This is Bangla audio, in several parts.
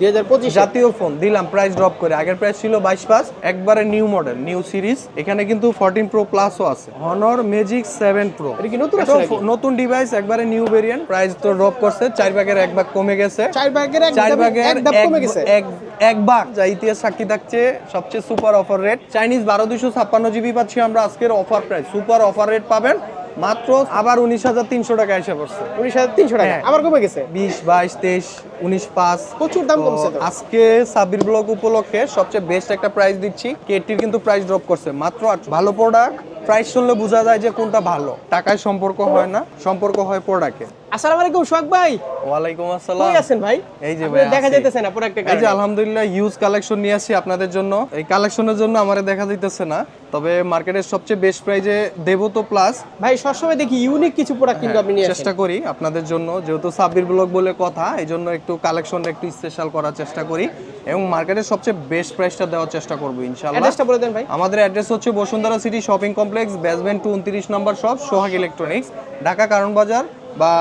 দুই হাজার পঁচিশ। জাতীয় ফোন দিলাম প্রাইস ড্রপ করে। আগের প্রাইস ছিল বাইশ পাস একবারে নিউ মডেল নিউ সিরিজ এখানে কিন্তু ফোরটিন প্রো প্লাসও আছে। হনর ম্যাজিক সেভেন প্রো এটা কি নতুন নতুন ডিভাইস একবারে নিউ ভেরিয়েন্ট প্রাইস তো ড্রপ করছে চার ভাগের এক ভাগ কমে গেছে। চার ভাগের এক চার ভাগের কমে গেছে। এক- এক ভাগ। যা ইতিহাস সাক্ষী থাকছে সবচেয়ে সুপার অফার রেট চাইনিজ বারো দুশো ছাপ্পান্ন জিবি পাচ্ছি আমরা আজকের offer price super offer rate পাবেন। মাত্র আবার উনিশ হাজার তিনশো টাকা এসে পড়ছে। উনিশ হাজার তিনশো টাকা? হ্যাঁ। আবার কমে গেছে? বিশ বাইশ তেইশ উনিশ পাঁচ। প্রচুর দাম কমছে আজকে সাবির ব্লক উপলক্ষে সবচেয়ে বেস্ট একটা প্রাইস দিচ্ছি। কেটির কিন্তু প্রাইস ড্রপ করছে। মাত্র ভালো প্রোডাক্ট প্রাইস শুনলে বোঝা যায় যে কোনটা ভালো। টাকায় সম্পর্ক হয় না সম্পর্ক হয় প্রোডাক্টে আসসালামু আলাইকুম সোহাগ ভাই। ওয়ালাইকুম কই আছেন ভাই? এই যে ভাই দেখা যাইতেছে না প্রোডাক্টের এই যে আলহামদুলিল্লাহ ইউজ কালেকশন নিয়ে আসি আপনাদের জন্য। এই কালেকশনের জন্য আমারে দেখা যাইতেছে না তবে মার্কেটের সবচেয়ে বেস্ট প্রাইজে দেবো তো প্লাস ভাই সবসময় দেখি ইউনিক কিছু প্রোডাক্ট কিন্তু আপনি নিয়ে আসেন। চেষ্টা করি আপনাদের জন্য যেহেতু সাব্বির ব্লগ বলে কথা এই জন্য একটু কালেকশনটা একটু স্পেশাল করার চেষ্টা করি এবং মার্কেটের সবচেয়ে বেস্ট প্রাইসটা দেওয়ার চেষ্টা করব ইনশাল্লাহ অ্যাড্রেসটা বলে দেন ভাই। আমাদের অ্যাড্রেস হচ্ছে Bashundhara city shopping complex basement two উনত্রিশ নম্বর শপ সোহাগ ইলেকট্রনিক্স ঢাকা কারণ বাজার বা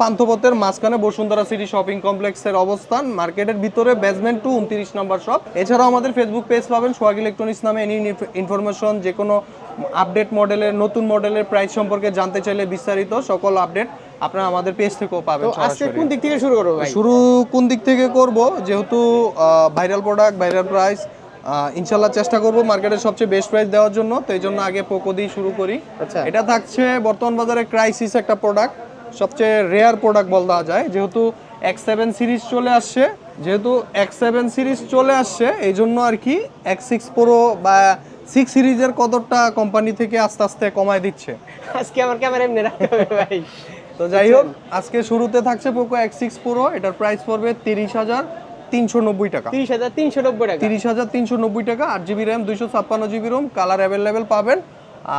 পান্থপথের মাঝখানে বসুন্ধরা সিটি শপিং কমপ্লেক্সের অবস্থান মার্কেটের ভিতরে বেসমেন্ট টু উনত্রিশ নম্বর শপ এছাড়াও আমাদের ফেসবুক পেজ পাবেন সোহাগ ইলেকট্রনিক্স নামে এনি ইনফরমেশন যে কোনো আপডেট মডেলের নতুন মডেলের প্রাইস সম্পর্কে জানতে চাইলে বিস্তারিত সকল আপডেট আপনারা আমাদের পেজ থেকেও পাবেন আজকে কোন দিক থেকে শুরু করব শুরু কোন দিক থেকে করব? যেহেতু ভাইরাল প্রোডাক্ট ভাইরাল প্রাইস ইনশাল্লাহ চেষ্টা করব মার্কেটের সবচেয়ে বেস্ট প্রাইস দেওয়ার জন্য। তো এই জন্য আগে পোকো দিয়ে শুরু করি। আচ্ছা। এটা থাকছে বর্তমান বাজারে ক্রাইসিস একটা প্রোডাক্ট সবচেয়ে রেয়ার প্রোডাক্ট বলা যায়। যেহেতু এক্স সেভেন সিরিজ চলে আসছে যেহেতু এক্স সেভেন সিরিজ চলে আসছে এই জন্য আর কি এক্স সিক্স প্রো বা সিক্স সিরিজের কতটা কোম্পানি থেকে আস্তে আস্তে কমায় দিচ্ছে। আজকে আমার ক্যামেরা এমনি রাখতে হবে ভাই। তো যাই হোক আজকে শুরুতে থাকছে পোকো এক্স সিক্স প্রো এটার প্রাইস পড়বে তিরিশ হাজার তিনশো নব্বই টাকা। তিরিশ হাজার তিনশো নব্বই টাকা। তিরিশ হাজার তিনশো নব্বই টাকা আট জিবি র্যাম দুইশো ছাপ্পান্ন জিবি রোম কালার অ্যাভেলেবেল পাবেন।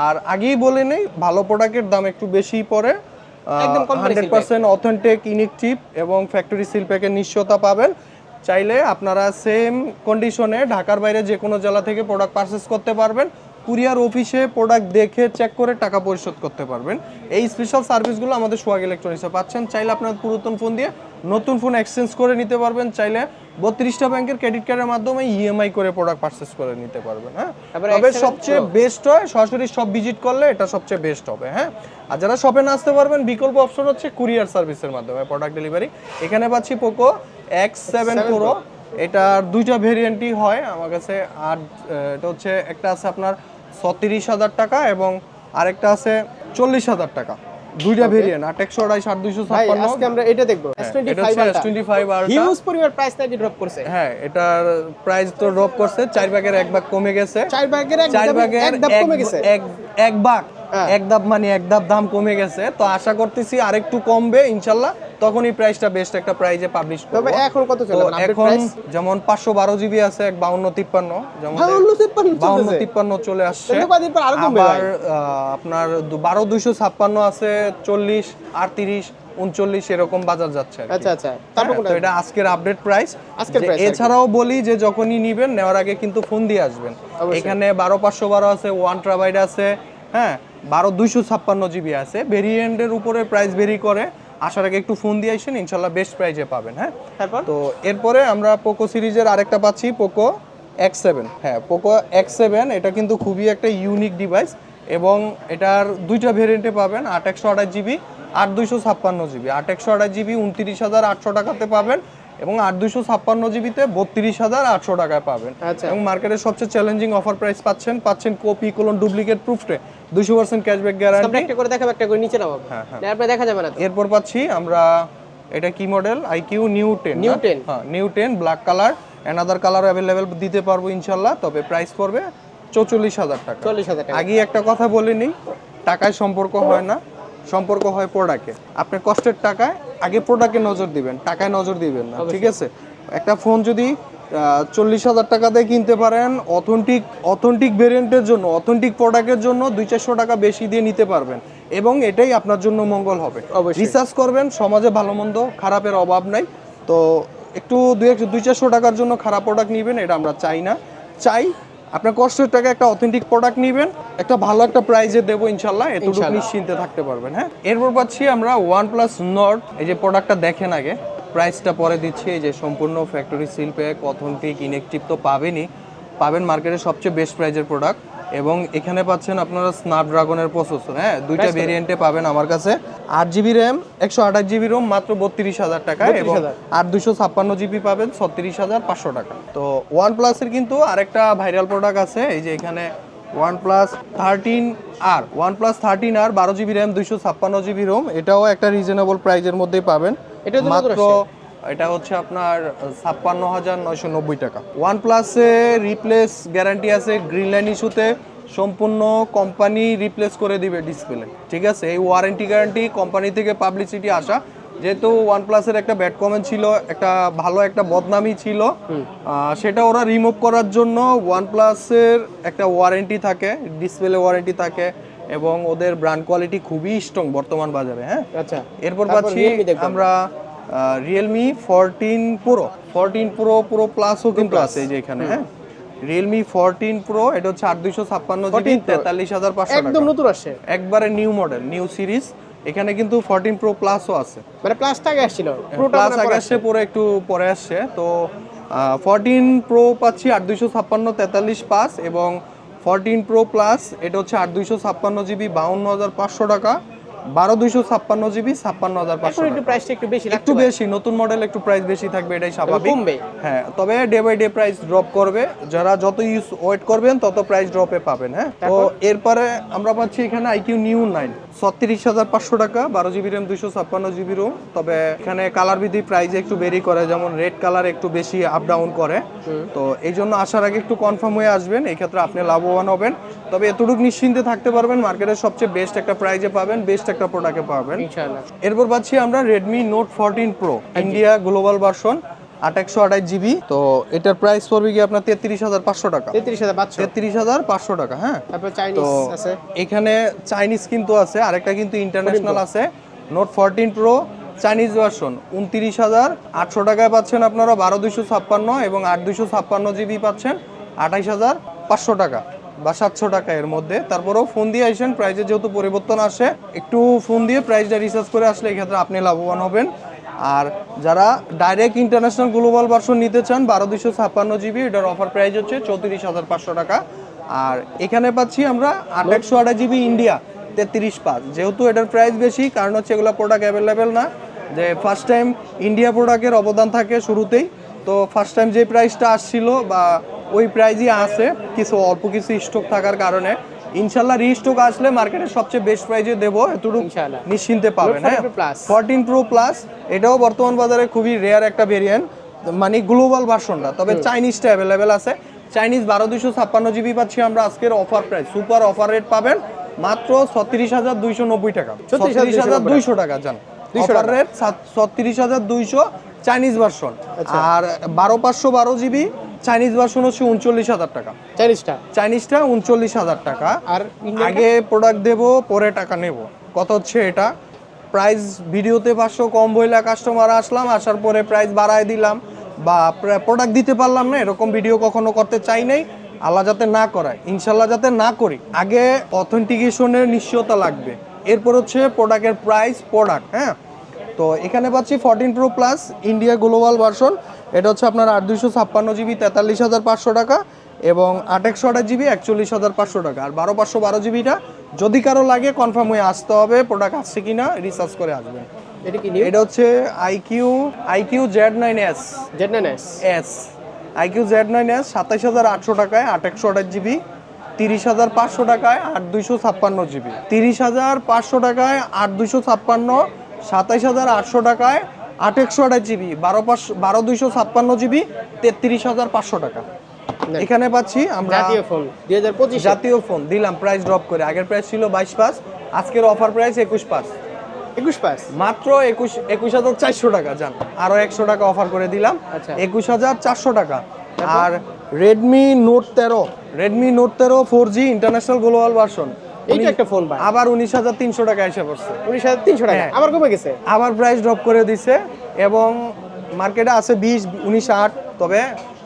আর আগেই বলে নেই ভালো প্রোডাক্টের দাম একটু বেশি পড়ে। হান্ড্রেড পার্সেন্ট অথেন্টিক ইনিকটিভ এবং ফ্যাক্টরি সিল প্যাকের নিশ্চয়তা পাবেন। চাইলে আপনারা সেম কন্ডিশনে ঢাকার বাইরে যে কোনো জেলা থেকে প্রোডাক্ট পারচেস করতে পারবেন। কুরিয়ার অফিসে প্রোডাক্ট দেখে চেক করে টাকা পরিশোধ করতে পারবেন। এই স্পেশাল সার্ভিসগুলো আমাদের সোহাগ ইলেকট্রনিক্সে পাচ্ছেন। চাইলে আপনার পুরাতন ফোন দিয়ে নতুন ফোন এক্সচেঞ্জ করে নিতে পারবেন। চাইলে বত্রিশটা ব্যাংকের ক্রেডিট কার্ডের মাধ্যমে ইএমআই করে প্রোডাক্ট পারচেস করে নিতে পারবেন হ্যাঁ? তবে সবচেয়ে বেস্ট হয় সরাসরি সব ভিজিট করলে এটা সবচেয়ে বেস্ট হবে হ্যাঁ? আর যারা শপে না আসতে পারবেন বিকল্প অপশন হচ্ছে কুরিয়ার সার্ভিসের মাধ্যমে প্রোডাক্ট ডেলিভারি এখানে পাচ্ছি পোকো এক্স সেভেন প্রো এটার দুইটা ভেরিয়েন্টই হয়। আমার কাছে আর এটা হচ্ছে একটা আছে আপনার ছত্রিশ হাজার টাকা এবং আরেকটা আছে চল্লিশ হাজার টাকা। দুইটা ভেরিয়েন্ট আট একশো আড়াইশ আট দুইশো ছাপ্পান্ন। আজকে আমরা এটা দেখব। টোয়েন্টি এটা ফাইভ আর হিউজ পরিমাণ প্রাইস নাকি ড্রপ করছে? হ্যাঁ এটার প্রাইস তো ড্রপ করছে চার ভাগের এক ভাগ কমে গেছে। চার ভাগের এক চার ভাগের এক ভাগ কমে গেছে। এক- এক ভাগ। এক ধাপ মানে এক ধাপ দাম কমে গেছে তো আশা করতেছি আরেকটু কমবে ইনশাল্লাহ। তখনই প্রাইসটা বেস্ট একটা প্রাইজে পাবলিশ তবে এখন কত চলে এখন যেমন পাঁচশো বারো জিবি আছে এক বাউন্ন তিপ্পান্ন। যেমন বাউন্ন তিপ্পান্ন বাউন্ন চলতেছে। তিপ্পান্ন চলে আসছে। আবার আপনার দু- বারো দুইশো ছাপ্পান্ন আছে চল্লিশ আটত্রিশ উনচল্লিশ এরকম বাজার যাচ্ছে আচ্ছা আচ্ছা। হ্যাঁ, তো এটা আজকের আপডেট প্রাইস আজকের এছাড়াও বলি যে যখনই নিবেন নেওয়ার আগে কিন্তু ফোন দিয়ে আসবেন। এখানে বারো পাঁচশো বারো আছে ওয়ান ট্রাবাইট আছে হ্যাঁ? বারো দুইশো ছাপ্পান্ন জিবি আছে। ভেরিয়েন্টের উপরে প্রাইস ভেরি করে। আসার আগে একটু ফোন দিয়ে আসেন ইনশাল্লাহ বেস্ট প্রাইজে পাবেন হ্যাঁ? তারপর? তো এরপরে আমরা পোকো সিরিজের আরেকটা পাচ্ছি পোকো এক্স সেভেন হ্যাঁ পোকো এক্স সেভেন এটা কিন্তু খুবই একটা ইউনিক ডিভাইস এবং এটার দুইটা ভেরিয়েন্টে পাবেন আট একশো আঠাশ জিবি আট দুইশো ছাপ্পান্ন জিবি। আট একশো আঠাশ জিবি উনত্রিশ হাজার আটশো টাকাতে পাবেন। এবং আট দুইশো ছাপ্পান্ন জিবিতে বত্রিশ হাজার আটশো টাকায় পাবেন। আচ্ছা। এবং মার্কেটের সবচেয়ে চ্যালেঞ্জিং অফার প্রাইস পাচ্ছেন পাচ্ছেন কপি কোলন ডুপ্লিকেট প্রুফটে দুশো পার্সেন্ট ক্যাশব্যাক গ্যারান্টি একটা করে দেখাবো একটা করে নিচে নামাবো। হ্যাঁ, হ্যাঁ। দেখা যাবে না এরপর পাচ্ছি আমরা এটা কি model iQOO new ten New 10 হ্যাঁ new ten black colour another colour available দিতে পারব ইনশাল্লাহ তবে প্রাইস পড়বে চৌচল্লিশ হাজার টাকা। চল্লিশ হাজার টাকা। আগে একটা কথা বলিনি টাকায় সম্পর্ক হয় না। সম্পর্ক হয় প্রোডাক্টে আপনি কষ্টের টাকায় আগে প্রোডাক্টে নজর দিবেন টাকায় নজর দিবেন না ঠিক আছে? একটা ফোন যদি চল্লিশ হাজার টাকা দিয়ে কিনতে পারেন অথেন্টিক অথেন্টিক ভেরিয়েন্টের জন্য অথেন্টিক প্রোডাক্টের জন্য দুই চারশো টাকা বেশি দিয়ে নিতে পারবেন। এবং এটাই আপনার জন্য মঙ্গল হবে। রিসার্চ করবেন সমাজে ভালো মন্দ খারাপের অভাব নাই। তো একটু দুই একশো দুই চারশো টাকার জন্য খারাপ প্রোডাক্ট নেবেন এটা আমরা চাই না। চাই আপনার কষ্টের টাকা একটা অথেন্টিক প্রোডাক্ট নেবেন একটা ভালো একটা প্রাইজে দেবো ইনশাল্লাহ এতটুকু। নিশ্চিন্তে থাকতে পারবেন হ্যাঁ? এরপর পাচ্ছি আমরা ওয়ান প্লাস নট এই যে প্রোডাক্টটা দেখেন আগে। প্রাইসটা পরে দিচ্ছি এই যে সম্পূর্ণ factory seal pack authentic inactive তো পাবেনই। পাবেন মার্কেটের সবচেয়ে বেস্ট প্রাইজের প্রোডাক্ট এবং এখানে পাচ্ছেন আপনারা স্ন্যাপড্রাগনের প্রসেসর হ্যাঁ? দুইটা ভেরিয়েন্টে পাবেন আমার কাছে। আট জিবি র্যাম একশো আঠাশ জিবি রোম মাত্র বত্রিশ হাজার টাকা এবং 32,000 আর দুশো ছাপ্পান্ন জিবি পাবেন ছত্রিশ হাজার পাঁচশো টাকা। তো ওয়ান প্লাসের কিন্তু আরেকটা ভাইরাল প্রোডাক্ট আছে এই যে এখানে ওয়ান প্লাস থার্টিন আর ওয়ান প্লাস থার্টিন আর বারো জিবি র্যাম দুইশো ছাপ্পান্ন জিবি রোম এটাও একটা রিজনেবল প্রাইজের মধ্যেই পাবেন। এটাও তো মাত্র। এটা হচ্ছে আপনার ছাপ্পান্ন হাজার নয়শো নব্বই টাকা। ওয়ান প্লাসে রিপ্লেস গ্যারান্টি আছে গ্রিন লাইন ইস্যুতে সম্পূর্ণ কোম্পানি রিপ্লেস করে দিবে ডিসপ্লে ঠিক আছে? এই ওয়ারেন্টি গ্যারান্টি কোম্পানি থেকে পাবলিসিটি আসা। যেহেতু ওয়ান প্লাসের একটা ব্যাড কমেন্ট ছিল একটা ভালো একটা বদনামি ছিল সেটা ওরা রিমুভ করার জন্য ওয়ান প্লাসের একটা ওয়ারেন্টি থাকে ডিসপ্লে ওয়ারেন্টি থাকে এবং ওদের ব্র্যান্ড কোয়ালিটি খুবই স্ট্রং বর্তমান বাজারে হ্যাঁ? আচ্ছা। এরপর পাচ্ছি আমরা Realme fourteen pro fourteen pro pro প্লাসও কিন্তু আছে এই যে এখানে হ্যাঁ? রিয়েলমি ফোরটিন প্রো এটা হচ্ছে আট দুইশো ছাপ্পান্ন জিবি 14 Pro তেতাল্লিশ হাজার পাঁচশো একদম নতুন আসছে। একবারে নিউ মডেল নিউ সিরিজ এখানে কিন্তু ফোরটিন প্রো প্লাসও আছে। মানে প্লাসটা আগে আসছিল প্লাস মানে আগে আসছে পরে একটু পরে আসছে। তো ফোরটিন প্রো পাচ্ছি আট দুইশো ছাপ্পান্ন তেতাল্লিশ পাঁচ এবং ফোরটিন প্রো প্লাস এটা হচ্ছে আট দুইশো ছাপ্পান্ন জিবি বাউন্ন হাজার পাঁচশো টাকা। বারো দুইশো ছাপ্পান্ন জিবি ছাপ্পান্ন হাজার পাঁচশো একটু প্রাইসটা একটু বেশি একটু বেশি নতুন মডেল একটু প্রাইস বেশি থাকবে এটাই স্বাভাবিক। কমবে। হ্যাঁ তবে day by day price drop করবে। যারা যত ইউজ ওয়েট করবেন তত প্রাইস ড্রপে পাবেন হ্যাঁ? তো এরপরে আমরা পাচ্ছি এখানে আইকিউ নিউ নাইন ছত্রিশ হাজার পাঁচশো টাকা বারো জিবি র্যাম দুইশো ছাপ্পান্ন জিবি রোম তবে এখানে কালার বিধি প্রাইস একটু বেরি করে যেমন রেড কালার একটু বেশি আপ ডাউন করে। তো এই জন্য আসার আগে একটু কনফার্ম হয়ে আসবেন এই ক্ষেত্রে আপনি লাভবান হবেন। তবে এতটুকু নিশ্চিন্তে থাকতে পারবেন মার্কেটের সবচেয়ে বেস্ট একটা প্রাইজে পাবেন বেস্ট একটা প্রোডাক্টে পাবেন। ইনশাআল্লাহ। এরপর পাচ্ছি আমরা Redmi note fourteen pro India global version আঠাশশো আঠাশ জিবি তো এটার প্রাইস পড়বে কি আপনার তেত্রিশ হাজার পাঁচশো টাকা। তেত্রিশ হাজার পাঁচশো। তেত্রিশ হাজার পাঁচশো টাকা হ্যাঁ। তো চাইনিজ আছে। এখানে চাইনিজ কিন্তু আছে আরেকটা কিন্তু ইন্টারন্যাশনাল আছে। Note fourteen pro Chinese version উনত্রিশ হাজার আটশো টাকায় পাচ্ছেন আপনারা বারো দুইশো ছাপ্পান্ন এবং আট দুইশো ছাপ্পান্ন জিবি পাচ্ছেন আঠাইশ হাজার পাঁচশো টাকা। বা সাতশো টাকা এর মধ্যে। তারপরেও ফোন দিয়ে আসেন প্রাইসে যেহেতু পরিবর্তন আসে, একটু ফোন দিয়ে প্রাইসটা রিসার্চ করে আসলে এক্ষেত্রে আপনি লাভবান হবেন। আর যারা ডাইরেক্ট ইন্টারন্যাশনাল গ্লোবাল ভার্সন নিতে চান, বারো দুশো ছাপ্পান্ন জিবি এটার অফার প্রাইস হচ্ছে চৌত্রিশ হাজার পাঁচশো টাকা। আর এখানে পাচ্ছি আমরা আট একশো আঠাশ জিবি ইন্ডিয়া তেত্রিশ পাঁচ। যেহেতু এটার প্রাইস বেশি, কারণ হচ্ছে এগুলো প্রোডাক্ট অ্যাভেলেবেল না। যে ফার্স্ট টাইম ইন্ডিয়া প্রোডাক্টের অবদান থাকে শুরুতেই। তো ফার্স্ট টাইম যে প্রাইসটা আসছিল বা ওই প্রাইজই আছে কিছু অল্প কিছু স্টক থাকার কারণে। ইনশাল্লাহ রিস্টক আসলে মার্কেটের সবচেয়ে বেস্ট প্রাইজে দেবো এতটুকু ইনশাআল্লাহ। নিশ্চিন্তে পাবেন হ্যাঁ? 14 ফোরটিন প্রো প্লাস এটাও বর্তমান বাজারে খুবই রেয়ার একটা ভেরিয়েন্ট মানে গ্লোবাল ভার্সনটা তবে চাইনিজটা অ্যাভেলেবেল আছে। চাইনিজ বারো দুইশো ছাপ্পান্ন জিবি পাচ্ছি আমরা আজকের offer price super offer rate পাবেন মাত্র ছত্রিশ হাজার দুইশো নব্বই টাকা। 36,290 ছত্রিশ হাজার দুইশো টাকা যান 200 অফার। রেট ছত্রিশ হাজার দুইশো চাইনিজ ভার্সন আচ্ছা। আর বারো পাঁচশো বারো জিবি চাইনিজ ভার্সন হচ্ছে উনচল্লিশ হাজার টাকা। চাইনিজটা চাইনিজটা উনচল্লিশ হাজার টাকা। আর আগে প্রোডাক্ট দেব পরে টাকা নেব। কত হচ্ছে এটা। প্রাইস ভিডিওতে পাঁচশো কম বইলা কাস্টমার আসলাম আসার পরে প্রাইস বাড়ায় দিলাম। বা প্রোডাক্ট দিতে পারলাম না এরকম ভিডিও কখনো করতে চাই নাই। আল্লাহ যাতে না করায় ইনশাল্লাহ যাতে না করি। আগে অথেন্টিকেশনের নিশ্চয়তা লাগবে। এরপর হচ্ছে প্রোডাক্টের প্রাইস প্রোডাক্ট হ্যাঁ? তো এখানে পাচ্ছি fourteen pro plus India global version এটা হচ্ছে আপনার আট দুইশো ছাপ্পান্ন জিবি তেতাল্লিশ হাজার পাঁচশো টাকা এবং আট একশো আঠাশ জিবি একচল্লিশ হাজার পাঁচশো টাকা। আর বারো পাঁচশো বারো জিবিটা যদি কারও লাগে কনফার্ম হয়ে আসতে হবে প্রোডাক্ট আসছে কি না রিসার্চ করে আসবেন। এটা কি এটা হচ্ছে iQOO iQOO Z nine S Z nine S S iQOO Z nine S সাতাইশ হাজার আটশো টাকায় আট একশো আঠাশ জিবি তিরিশ হাজার পাঁচশো টাকায় আট দুইশো ছাপ্পান্ন জিবি। তিরিশ হাজার পাঁচশো টাকায় আট দুইশো ছাপ্পান্ন সাতাইশ হাজার আটশো টাকায় আট একশো আঠাশ জিবি বারো পাঁচশো বারো দুইশো ছাপ্পান্ন জিবি তেত্রিশ হাজার পাঁচশো টাকা। এখানে পাচ্ছি আমরা জাতীয় ফোন দুই হাজার পঁচিশ। জাতীয় ফোন দিলাম প্রাইস ড্রপ করে। আগের প্রাইস ছিল বাইশ পাঁচ আজকের অফার প্রাইস একুশ পাঁচ। একুশ পাস মাত্র একুশ একুশ হাজার চারশো টাকা যান আরও একশো টাকা অফার করে দিলাম। আচ্ছা। একুশ হাজার চারশো টাকা। আর রেডমি নোট তেরো রেডমি নোট তেরো four G international global version এইটা একটা ফোন ভাই। আবার উনিশ হাজার তিনশো টাকা এসে পড়ছে। উনিশ হাজার তিনশো টাকা। হ্যাঁ। আবার কমে গেছে? আবার প্রাইস ড্রপ করে দিছে এবং মার্কেটে আছে বিশ উনিশ আট। তবে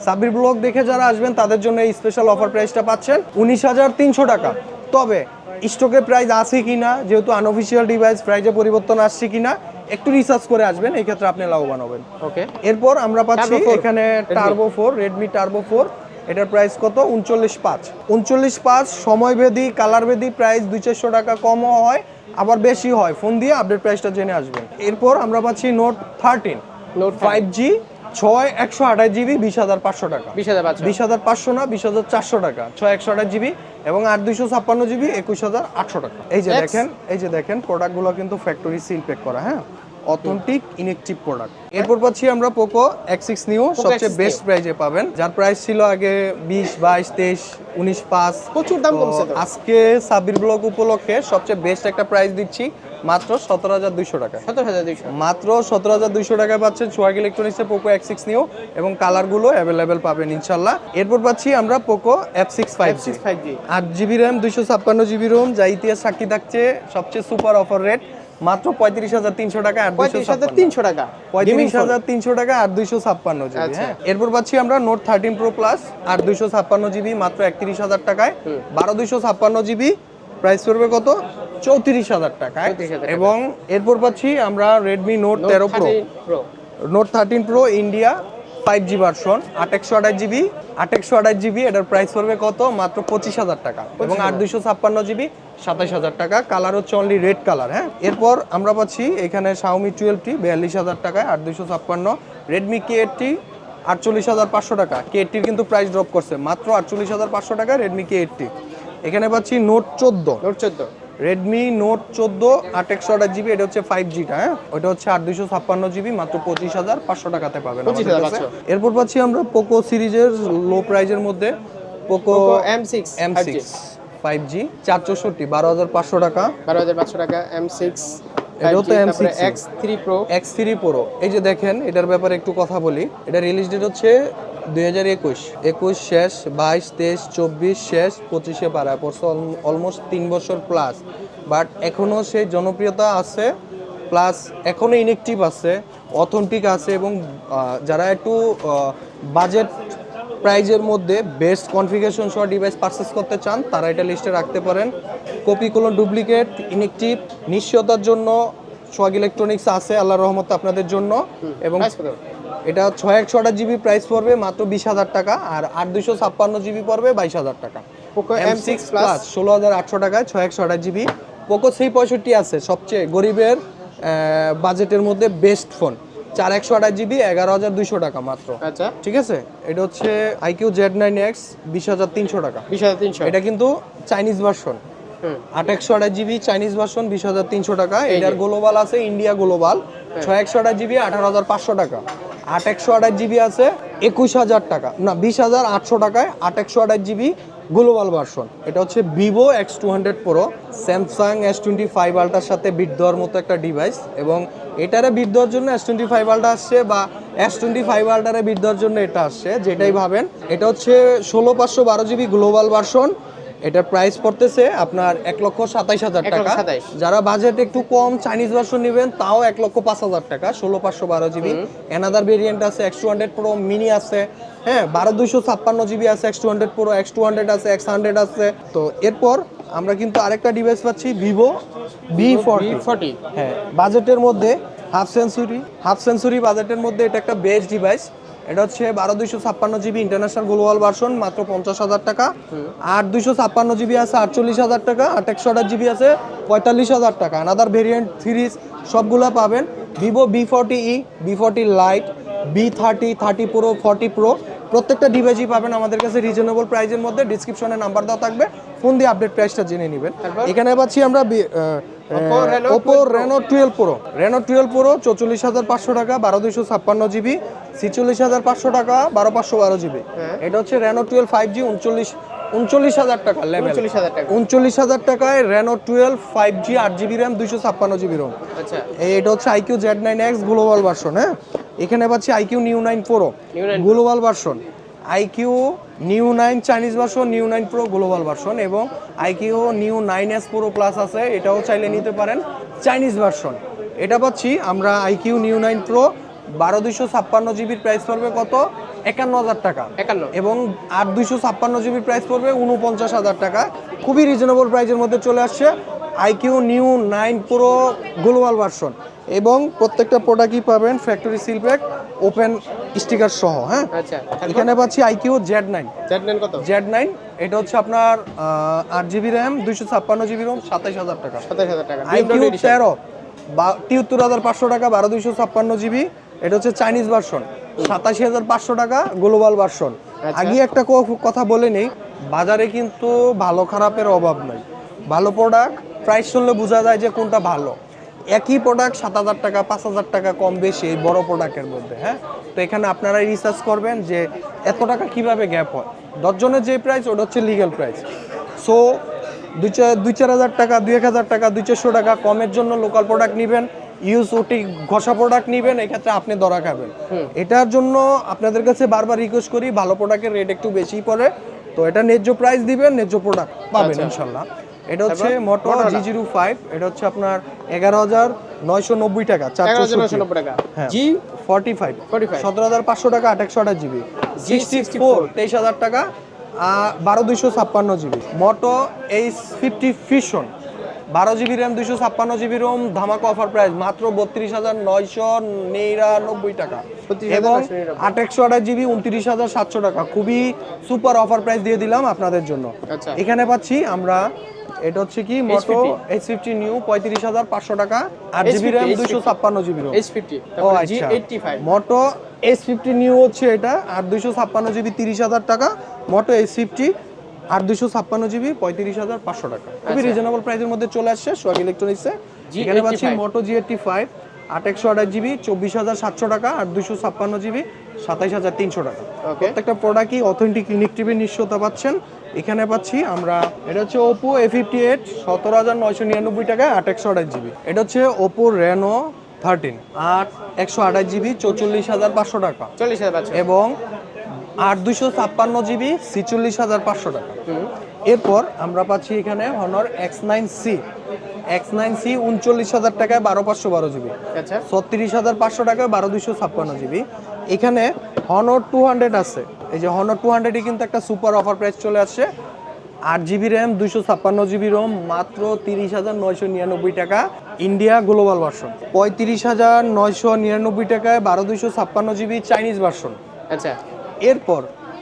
সাব্বির ব্লগ দেখে যারা আসবেন তাদের জন্য এই স্পেশাল অফার প্রাইসটা পাচ্ছেন উনিশ হাজার তিনশো টাকা। তবে স্টকে প্রাইস আছে কিনা যেহেতু আনঅফিসিয়াল ডিভাইস প্রাইজে পরিবর্তন আসছে কিনা একটু রিসার্চ করে আসবেন এই ক্ষেত্রে আপনি লাভবান হবেন। ওকে এরপর আমরা পাচ্ছি এখানে। Turbo four Redmi turbo four এটার প্রাইস কত? উনচল্লিশ পাঁচ। উনচল্লিশ পাঁচ সময়ভেদী কালারভেদী প্রাইস দুই চারশো টাকা কমও হয় আবার বেশি হয়। ফোন দিয়ে আপডেট প্রাইসটা জেনে আসবেন। এরপর আমরা পাচ্ছি note thirteen note five G ছয় একশো আঠাশ জিবি বিশ হাজার পাঁচশো টাকা। বিশ হাজার বিশ হাজার পাঁচশো না বিশ হাজার চারশো টাকা। ছয় একশো আঠাশ জিবি এবং আট দুইশো ছাপ্পান্ন জিবি একুশ হাজার আটশো টাকা। এই যে দেখেন এই যে দেখেন প্রোডাক্টগুলো কিন্তু ফ্যাক্টরি সিল প্যাক করা হ্যাঁ? অথেন্টিক ইনেকটিভ প্রোডাক্ট এরপর পাচ্ছি আমরা পোকো এক্স সিক্স নিউ সবচেয়ে বেস্ট প্রাইজে পাবেন। যার প্রাইস ছিল আগে বিশ বাইশ তেইশ উনিশ পাঁচ। প্রচুর দাম কমছে আজকে সাবির ব্লক উপলক্ষে সবচেয়ে বেস্ট একটা প্রাইস দিচ্ছি মাত্র সতেরো হাজার দুইশো টাকা। সতেরো হাজার দুইশো। মাত্র সতেরো হাজার দুইশো টাকায় পাচ্ছেন সোয়াগ ইলেকট্রনিক্সের পোকো এক্স সিক্স নিও এবং কালারগুলো অ্যাভেলেবেল পাবেন ইনশাল্লাহ এরপর পাচ্ছি আমরা Poco F six five G six five G আট জিবি র্যাম দুইশো ছাপ্পান্ন জিবি রোম যা ইতিহাস সাক্ষী থাকছে সবচেয়ে সুপার অফার রেট মাত্র পঁয়ত্রিশ হাজার তিনশো টাকা আর পঁয়ত্রিশ হাজার তিনশো টাকা। পঁয়ত্রিশ হাজার তিনশো টাকা আর দুইশো ছাপ্পান্ন জিবি আচ্ছা। হ্যাঁ। এরপর পাচ্ছি আমরা নোট থার্টিন প্রো প্লাস আর দুইশো ছাপ্পান্ন জিবি মাত্র একত্রিশ হাজার টাকায়। বারো দুইশো ছাপ্পান্ন জিবি প্রাইস পড়বে কত? চৌত্রিশ হাজার টাকায়। 34,000 টাকা। এবং এরপর পাচ্ছি আমরা রেডমি নোট তেরো pro note thirteen pro India five G version আট একশো আঠাশ জিবি আট একশো আঠাশ জিবি এটার প্রাইস পড়বে কত? মাত্র পঁচিশ হাজার টাকা। এবং আট দুইশো ছাপ্পান্ন জিবি সাতাশ হাজার টাকা। কালার হচ্ছে অনলি রেড কালার হ্যাঁ? এরপর আমরা পাচ্ছি এখানে শাওমি টুয়েলভটি বিয়াল্লিশ হাজার টাকায় আট দুইশো ছাপ্পান্ন। রেডমি কে এইটটি আটচল্লিশ হাজার পাঁচশো টাকা। কে এইটটির কিন্তু প্রাইস ড্রপ করছে। মাত্র আটচল্লিশ হাজার পাঁচশো টাকা রেডমি কে এইটটি এখানে পাচ্ছি নোট চোদ্দ। নোট চোদ্দ। রেডমি নোট চোদ্দ আট একশো আঠাশ জিবি এটা হচ্ছে ফাইভ জিটা হ্যাঁ? ওটা হচ্ছে আট দুইশো ছাপ্পান্ন জিবি মাত্র পঁচিশ হাজার পাঁচশো টাকাতে পাবেন আমাদের 25,500 কাছে। এরপর পাচ্ছি আমরা পোকো সিরিজের লো প্রাইজের মধ্যে Poco M six M six five G চার চৌষট্টি বারো হাজার পাঁচশো টাকা। বারো হাজার পাঁচশো টাকা এম সিক্স এটাও তো M6 X three pro X three pro এই যে দেখেন এটার ব্যাপারে একটু কথা বলি। এটা রিলিজ ডেট হচ্ছে দুই হাজার একুশ। একুশ শেষ বাইশ তেইশ চব্বিশ শেষ পঁচিশে পাড়া। পড়ছে অলমোস্ট তিন বছর প্লাস বাট এখনও সেই জনপ্রিয়তা আছে প্লাস এখনও ইনেকটিভ আছে অথেন্টিক আছে এবং যারা একটু বাজেট প্রাইজের মধ্যে বেস্ট কনফিগারেশন সহ ডিভাইস পারচেস করতে চান তারা এটা লিস্টে রাখতে পারেন। কপি কোনো ডুপ্লিকেট ইনেকটিভ নিশ্চয়তার জন্য সোয়াগ ইলেকট্রনিক্স আছে আল্লাহ রহমত আপনাদের জন্য। এবং এটা ছয় একশো আঠাশ জিবি প্রাইস পড়বে মাত্র বিশ হাজার টাকা আর আট দুইশো ছাপ্পান্ন জিবি পড়বে বাইশ হাজার টাকা। পোকো এম সিক্স প্লাস ষোলো হাজার আটশো টাকায় ছয় একশো আঠাশ জিবি পোকো থ্রি পঁয়ষট্টি আছে সবচেয়ে গরিবের বাজেটের মধ্যে বেস্ট ফোন চার একশো আঠাশ জিবি এগারো হাজার দুইশো টাকা মাত্র। আচ্ছা। ঠিক আছে? এটা হচ্ছে আইকিউ জেড নাইন এক্স বিশ হাজার তিনশো টাকা। বিশ হাজার তিনশো। এটা কিন্তু চাইনিজ ভার্সন আট একশো আঠাশ জিবি চাইনিজ ভার্সন বিশ হাজার তিনশো টাকা। এটার গ্লোবাল আছে ইন্ডিয়া গ্লোবাল ছয় একশো আঠাশ জিবি, আঠারো হাজার পাঁচশো টাকা। আট একশো আঠাশ জিবি আছে, একুশ হাজার টাকা। না, বিশ হাজার আটশো টাকায় আট একশো আঠাশ জিবি গ্লোবাল ভার্সন। এটা হচ্ছে Vivo X two hundred pro Samsung S twenty five alter সাথে বিট দেওয়ার মতো একটা ডিভাইস এবং এটারে বিট দেওয়ার জন্য এস টোয়েন্টি ফাইভ আল্টা আসছে বা এস টোয়েন্টি ফাইভ আল্টারে বিট দেওয়ার জন্য এটা আসছে, যেটাই ভাবেন। এটা হচ্ছে ষোলো পাঁচশো বারো জিবি গ্লোবাল ভার্সন এটার প্রাইস পড়তেছে আপনার এক লক্ষ সাতাইশ হাজার টাকা। যারা বাজেট একটু কম চাইনিজ ভার্সন নেবেন তাও এক লক্ষ পাঁচ হাজার টাকা ষোলো পাঁচশো বারো জিবি এনাদার ভেরিয়েন্ট আছে X two hundred pro mini আছে হ্যাঁ বারো দুইশো ছাপ্পান্ন জিবি আছে X two hundred pro X two hundred আছে এক্স হান্ড্রেড আছে। তো এরপর আমরা কিন্তু আরেকটা ডিভাইস পাচ্ছি ভিভো ফোরটি ফর্টি হ্যাঁ বাজেটের মধ্যে হাফ সেঞ্চুরি হাফ সেঞ্চুরি বাজেটের মধ্যে এটা একটা বেস্ট ডিভাইস এটা হচ্ছে বারো দুইশো ছাপ্পান্ন জিবি ইন্টারন্যাশনাল গ্লোবাল ভার্সন মাত্র পঞ্চাশ হাজার টাকা। আট দুইশো ছাপ্পান্ন জিবি আছে আটচল্লিশ হাজার টাকা আট একশো আঠাশ জিবি আছে পঁয়তাল্লিশ হাজার টাকা। আনাদার ভেরিয়েন্ট সিরিজ সবগুলো পাবেন Vivo V forty E V forty lite V thirty thirty pro forty pro প্রত্যেকটা ডিভাইসই পাবেন আমাদের কাছে রিজনেবল প্রাইজের মধ্যে। ডিসক্রিপশনে নাম্বার দেওয়া থাকবে। ফোন দিয়ে আপডেট প্রাইসটা জেনে নেবেন। এখানে পাচ্ছি আমরা Oppo 12 Reno twelve pro Reno twelve pro চৌচল্লিশ হাজার পাঁচশো টাকা বারো দুইশো ছাপ্পান্ন জিবি ছিচল্লিশ হাজার পাঁচশো টাকা বারো পাঁচশো বারো জিবি। হ্যাঁ। এটা হচ্ছে রেনো টুয়েলভ ফাইভ জি উনচল্লিশ উনচল্লিশ হাজার টাকা লেভেল উনচল্লিশ হাজার টাকায় রেনো টুয়েলভ ফাইভ জি আট জিবি র্যাম দুইশো ছাপ্পান্ন জিবি রোম আচ্ছা। এই এটা হচ্ছে iQOO Z nine X global version হ্যাঁ? এখানে পাচ্ছি iQOO Neo nine pro New 9 global version iQOO Neo nine Chinese version Neo nine pro global version এবং iQOO Neo nine S pro plus আছে এটাও চাইলে নিতে পারেন চাইনিজ ভার্সন এটা পাচ্ছি আমরা আইকিউ নিউ নাইন প্রো বারো দুইশো ছাপ্পান্ন জিবির প্রাইস পড়বে কত? একান্ন হাজার টাকা। একান্ন। এবং আট দুইশো ছাপ্পান্ন জিবির প্রাইস পড়বে উনপঞ্চাশ হাজার টাকা। খুবই রিজনেবল প্রাইসের মধ্যে চলে আসছে iQOO Neo nine pro global version এবং প্রত্যেকটা প্রোডাক্টই পাবেন factory seal pack open sticker সহ হ্যাঁ? আচ্ছা এখানে? পাচ্ছি iQOO Z nine Z nine কত? জেড নাইন এটা হচ্ছে আপনার আট জিবি র্যাম দুইশো ছাপ্পান্ন জিবি রোম সাতাইশ হাজার টাকা। সাতাশ হাজার টাকা। আইকিউ তেরো বা তিয়াত্তর হাজার পাঁচশো টাকা বারো দুইশো ছাপ্পান্ন জিবি এটা হচ্ছে চাইনিজ ভার্সন সাতাশি হাজার পাঁচশো টাকা গ্লোবাল ভার্সন আচ্ছা। আগে একটা কথা বলে নেই বাজারে কিন্তু ভালো খারাপের অভাব নাই। ভালো প্রোডাক্ট প্রাইস শুনলে বোঝা যায় যে কোনটা ভালো। একই প্রোডাক্ট সাত হাজার টাকা পাঁচ হাজার টাকা কম বেশি এই বড় প্রোডাক্টের মধ্যে হ্যাঁ? তো এখানে আপনারা রিসার্চ করবেন যে এত টাকা কীভাবে গ্যাপ হয়। দশজনের যে প্রাইস ওটা হচ্ছে লিগ্যাল প্রাইস সো দুই চার দুই চার হাজার টাকা দুই এক হাজার টাকা দুই চারশো টাকা কমের জন্য লোকাল প্রোডাক্ট নেবেন ইউজ ওটি ঘষা প্রোডাক্ট নেবেন এক্ষেত্রে আপনি ধরা খাবেন। এটার জন্য আপনাদের কাছে বারবার রিকোয়েস্ট করি ভালো প্রোডাক্টের রেট একটু বেশি পড়ে। তো এটা ন্যায্য প্রাইস দিবেন ন্যায্য প্রোডাক্ট পাবেন ইনশাল্লাহ। এটা হচ্ছে মোটো জি জিরো ফাইভ এটা হচ্ছে আপনার এগারো হাজার নয়শো নব্বই টাকা চারশো টাকা। জি ফর্টি ফাইভ সতেরো হাজার পাঁচশো টাকা আঠাশশো আঠাশ জিবি। সিক্সটি ফোর তেইশ হাজার টাকা বারো দুইশো ছাপ্পান্ন GB. Moto Edge fifty fusion বারো জিবি র্যাম দুইশো ছাপ্পান্ন জিবি রোম ধামাকা অফার প্রাইস মাত্র বত্রিশ হাজার নয়শো নিরানব্বই টাকা। 32,999 এবং আঠাশশো আঠাশ জিবি উনত্রিশ হাজার সাতশো টাকা। খুবই সুপার অফার প্রাইস দিয়ে দিলাম আপনাদের জন্য। আচ্ছা। এখানে পাচ্ছি আমরা এটা হচ্ছে কি? মোটো এইচ ফিফটি নিউ পঁয়ত্রিশ হাজার পাঁচশো টাকা। আট জিবি র্যাম H50 দুইশো ছাপ্পান্ন জিবি এইচ ফিফটি ও আচ্ছা। মোটো এস ফিফটি নিউ হচ্ছে এটা আর দুইশো ছাপ্পান্ন জিবি তিরিশ হাজার টাকা। মোটো এস ফিফটি আর দুইশো ছাপ্পান্ন জিবি পঁয়ত্রিশ হাজার পাঁচশো টাকা। খুবই রিজনেবল প্রাইসের মধ্যে চলে আসছে সোয়াগ ইলেকট্রনিক্সে এখানে পাচ্ছি মোটো জি এইটটি ফাইভ আট একশো আঠাশ জিবি চব্বিশ হাজার সাতশো টাকা আর দুশো ছাপ্পান্ন জিবি সাতাইশ হাজার তিনশো টাকা। প্রত্যেকটা প্রোডাক্টই অথেন্টিক ইলেকট্রিকের নিশ্চয়তা পাচ্ছেন। এখানে পাচ্ছি আমরা এটা হচ্ছে ওপো এ ফিফটি এইট সতেরো হাজার নয়শো নিরানব্বই টাকায় আট একশো আঠাশ জিবি। এটা হচ্ছে ওপো রেনো থার্টিন আট একশো আঠাশ জিবি চৌচল্লিশ হাজার পাঁচশো টাকা। চল্লিশ হাজার এবং আট দুশো ছাপ্পান্ন জিবি ছিচল্লিশ হাজার পাঁচশো টাকা। এরপর আমরা পাচ্ছি এখানে Honor X nine C X nine C উনচল্লিশ হাজার টাকায় বারো পাঁচশো বারো জিবি। আচ্ছা। ছত্রিশ হাজার পাঁচশো টাকায় বারো দুশো ছাপ্পান্ন জিবি। এখানে হনর টু হান্ড্রেড আছে। এই যে হনর টু হান্ড্রেডে কিন্তু একটা সুপার অফার প্রাইস চলে আসছে। আট জিবি র্যাম দুশো ছাপ্পান্ন জিবি রোম মাত্র তিরিশ হাজার নয়শো নিরানব্বই টাকা। ইন্ডিয়া গ্লোবাল ভার্সন পঁয়ত্রিশ হাজার নয়শো নিরানব্বই টাকায় বারো দুশো ছাপ্পান্ন জিবি চাইনিজ ভার্সন আচ্ছা। এরপর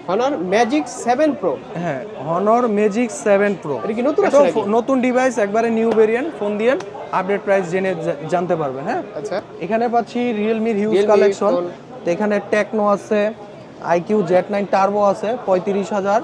হনর ম্যাজিক সেভেন প্রো হ্যাঁ হনর ম্যাজিক সেভেন প্রো এটা কি নতুন নাকি? নতুন ডিভাইস একবারে নিউ ভেরিয়েন্ট ফোন দিয়ে আপডেট প্রাইস জেনে জানতে পারবেন হ্যাঁ আচ্ছা এখানে পাচ্ছি রিয়েলমির হিউজ Realme কালেকশন। তো এখানে টেকনো আছে আইকিউ জেড নাইন টার্বো আছে পঁয়ত্রিশ হাজার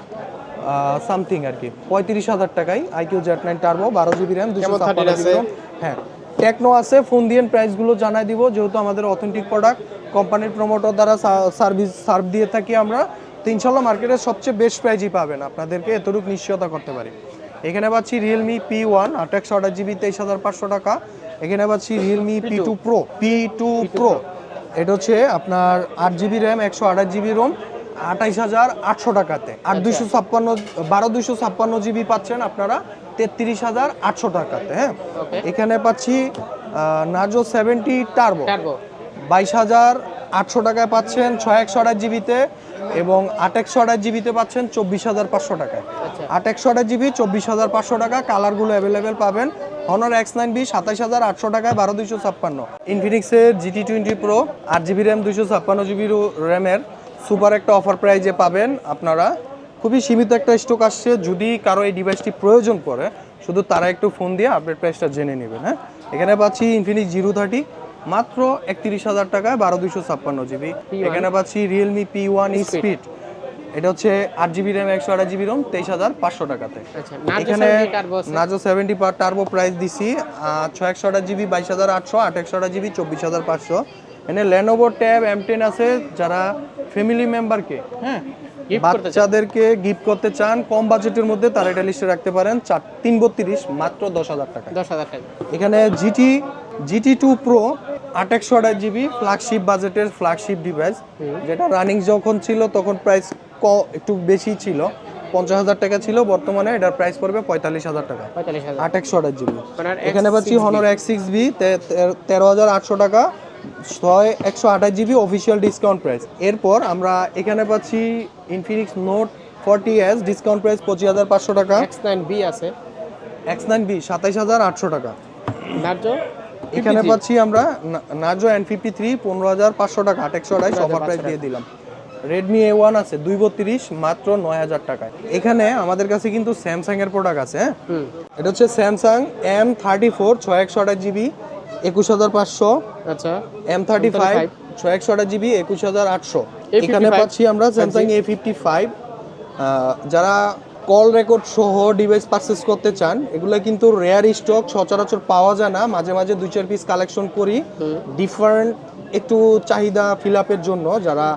সামথিং আর কি পঁয়ত্রিশ হাজার টাকায় আইকিউ জেড নাইন টার্বো বারো জিবি র্যাম দুশো কেমন ছাপ্পান্ন 13 জিবি আছে? ROM। হ্যাঁ টেকনো আছে ফোন দিয়ে প্রাইসগুলো জানাই দিব যেহেতু আমাদের অথেন্টিক প্রোডাক্ট কোম্পানির প্রমোটর দ্বারা সার্ভিস সার্ভ দিয়ে থাকি আমরা তো ইনশাল্লাহ মার্কেটের সবচেয়ে বেস্ট প্রাইজই পাবেন। আপনাদেরকে এতটুকু নিশ্চয়তা করতে পারি। এখানে পাচ্ছি রিয়েলমি পি ওয়ান আঠাশশো আঠাশ জিবি তেইশ হাজার পাঁচশো টাকা। এখানে পাচ্ছি Realme P two pro P two pro এটা হচ্ছে আপনার আট জিবি র্যাম একশো আঠাশ জিবি রোম আঠাইশ হাজার আটশো টাকাতে। আর দুইশো ছাপ্পান্ন বারো দুইশো ছাপ্পান্ন জিবি পাচ্ছেন আপনারা তেত্রিশ হাজার আটশো টাকাতে হ্যাঁ? এখানে পাচ্ছি নাজো সেভেন্টি টার্বো বাইশ হাজার আটশো টাকায় পাচ্ছেন ছয় একশো আঠাশ জিবিতে। এবং আট একশো আঠাশ জিবিতে পাচ্ছেন চব্বিশ হাজার পাঁচশো টাকায় আট একশো আঠাশ জিবি চব্বিশ হাজার পাঁচশো টাকা কালারগুলো অ্যাভেলেবেল পাবেন। হনর এক্স নাইন বি সাতাইশ হাজার আটশো টাকায় বারো দুইশো ছাপ্পান্ন। ইনফিনিক্সের জিটি টোয়েন্টি প্রো আট জিবি র্যাম দুইশো ছাপ্পান্ন জিবি র্যামের সুপার একটা অফার প্রাইজে পাবেন আপনারা। খুবই সীমিত একটা স্টক আসছে যদি কারও এই ডিভাইসটি প্রয়োজন পড়ে শুধু তারা একটু ফোন দিয়ে আপডেট প্রাইসটা জেনে নেবেন হ্যাঁ? এখানে পাচ্ছি ইনফিনিক্স জিরো থার্টি মাত্র একত্রিশ হাজার টাকায় বারো দুইশো ছাপ্পান্ন জিবি। এখানে পাচ্ছি রিয়েলমি পি ওয়ান স্পিড এটা হচ্ছে আট জিবি র্যাম একশো আঠাশ জিবি রোম তেইশ হাজার পাঁচশো টাকাতে। আচ্ছা এখানে নাজো সেভেন্টি পার টার্বো প্রাইস দিছি ছয় একশো আঠাশ জিবি বাইশ হাজার আটশো আট একশো আঠাশ জিবি চব্বিশ হাজার পাঁচশো। এখানে ল্যানোভো ট্যাব এম টেন আছে যারা ফ্যামিলি মেম্বারকে হ্যাঁ। বাচ্চাদেরকে গিফট করতে চান কম বাজেটের মধ্যে তারা এটা লিস্টে রাখতে পারেন। চার তিন বত্রিশ মাত্র দশ হাজার টাকা দশ হাজার টাকা। এখানে জিটি জিটি টু প্রো আট একশো আঠাশ জিবি ফ্ল্যাগশিপ বাজেটের ফ্ল্যাগশিপ ডিভাইস যেটা রানিং যখন ছিল তখন প্রাইস ক একটু বেশি ছিল। পঞ্চাশ হাজার টাকা ছিল বর্তমানে এটার প্রাইস পড়বে পঁয়তাল্লিশ হাজার টাকা। আট একশো আঠাশ জিবি। এখানে পাচ্ছি হনর এক্স সিক্স বি তেরো হাজার আটশো টাকা ছয় একশো আঠাশ জিবি অফিসিয়াল ডিসকাউন্ট প্রাইস এরপর আমরা এখানে পাচ্ছি Infinix note forty S discount price পঁচিশ হাজার পাঁচশো টাকা। এক্স নাইন বি আছে। এক্স নাইন বি সাতাইশ হাজার আটশো টাকা। এখানে পাচ্ছি আমরা নাজো এন ফিফটি থ্রি পনেরো হাজার পাঁচশো টাকা আট একশো আড়াইশ অফার প্রাইস দিয়ে দিলাম। রেডমি এ ওয়ান আছে দুই বত্রিশ মাত্র নয় হাজার টাকায়। এখানে আমাদের কাছে কিন্তু স্যামসাং এর প্রোডাক্ট আছে হ্যাঁ? এটা হচ্ছে স্যামসাং এম থার্টি ফোর ছয় একশো আঠাশ জিবি একুশ হাজার পাঁচশো। আচ্ছা। এম থার্টি ফাইভ ছয় একশো আঠাশ জিবি একুশ হাজার আটশো। এখানে পাচ্ছি আমরা স্যামসাং এ ফিফটি ফাইভ যারা কল রেকর্ড সহ ডিভাইস পারচেস করতে চান এগুলো কিন্তু রেয়ার স্টক সচরাচর পাওয়া যায় না। মাঝে মাঝে দুই চার পিস কালেকশন করি। ডিফারেন্ট একটু চাহিদা ফিল আপের জন্য যারা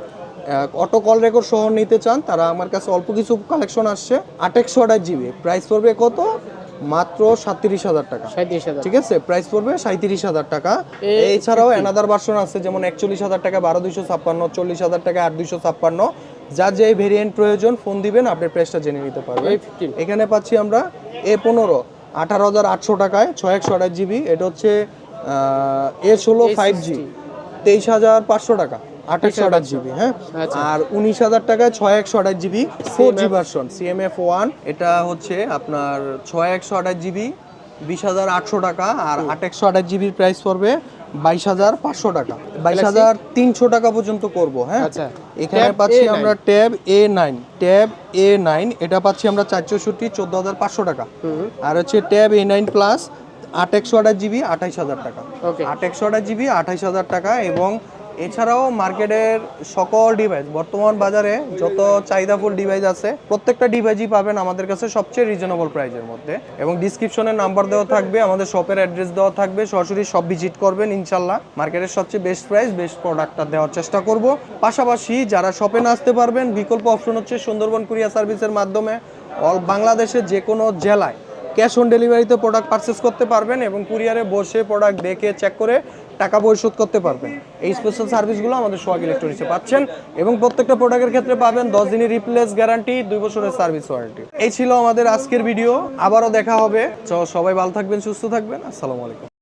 অটো কল রেকর্ড সহ নিতে চান তারা আমার কাছে অল্প কিছু কালেকশন আসছে। আট একশো আঠাশ জিবি। প্রাইস পড়বে কত? মাত্র সাতত্রিশ হাজার টাকা। সাঁত্রিশ ঠিক আছে? প্রাইস পড়বে সাঁত্রিশ হাজার টাকা। এছাড়াও অ্যানাদার ভার্সন আছে যেমন একচল্লিশ হাজার টাকা বারো দুইশো ছাপ্পান্ন চল্লিশ হাজার টাকা আট দুইশো ছাপ্পান্ন। যার যে ভেরিয়েন্ট প্রয়োজন ফোন দিবেন আপনি প্রাইসটা জেনে নিতে পারবেন। এখানে পাচ্ছি আমরা এ পনেরো আঠারো হাজার আটশো টাকায় ছয় একশো আঠাশ জিবি এটা হচ্ছে এ ষোলো ফাইভ জি তেইশ হাজার পাঁচশো টাকা আঠাশশো আঠাশ জিবি হ্যাঁ। আর উনিশ হাজার টাকায় ছয় একশো আঠাশ GB four G version CMF one এটা হচ্ছে আপনার ছয় একশো আঠাশ জিবি বিশ হাজার আটশো টাকা আর আট একশো আঠাশ জিবির প্রাইস পড়বে বাইশ হাজার পাঁচশো টাকা। বাইশ হাজার তিনশো টাকা পর্যন্ত করব হ্যাঁ? আচ্ছা। এখানে পাচ্ছি আমরা tab A nine tab A nine এটা পাচ্ছি আমরা চারশোষট্টি চোদ্দ হাজার পাঁচশো টাকা। আর হচ্ছে ট্যাব এ নাইন প্লাস আট একশো আঠাশ জিবি আঠাইশ হাজার টাকা। আট একশো আঠাশ জিবি আঠাইশ হাজার টাকা এবং এছাড়াও মার্কেটের সকল ডিভাইস বর্তমান বাজারে যত চাহিদাফুল ডিভাইস আছে, প্রত্যেকটা ডিভাইসই পাবেন আমাদের কাছে সবচেয়ে রিজনেবল প্রাইসের মধ্যে। এবং ডিসক্রিপশনে নাম্বার দেওয়া থাকবে, আমাদের শপের অ্যাড্রেস দেওয়া থাকবে, সরাসরি সব ভিজিট করবেন ইনশাল্লাহ মার্কেটের সবচেয়ে বেস্ট প্রাইস বেস্ট প্রোডাক্টটা দেওয়ার চেষ্টা করব। পাশাপাশি যারা শপে না আসতে পারবেন, বিকল্প অপশন হচ্ছে সুন্দরবন কুরিয়ার সার্ভিসের মাধ্যমে অল বাংলাদেশের যে কোনো জেলায় ক্যাশ অন ডেলিভারিতে প্রোডাক্ট পারচেস করতে পারবেন এবং কুরিয়ারে বসে প্রোডাক্ট দেখে চেক করে টাকা পরিশোধ করতে পারবেন। এই স্পেশাল সার্ভিসগুলো আমাদের সোহাগ ইলেকট্রনিক্সে পাচ্ছেন এবং প্রত্যেকটা প্রোডাক্টের ক্ষেত্রে পাবেন দশ দিনের রিপ্লেস গ্যারান্টি দুই বছরের সার্ভিস ওয়ারেন্টি এই ছিল আমাদের আজকের ভিডিও আবারও দেখা হবে। সবাই ভালো থাকবেন, সুস্থ থাকবেন। আসসালামু আলাইকুম।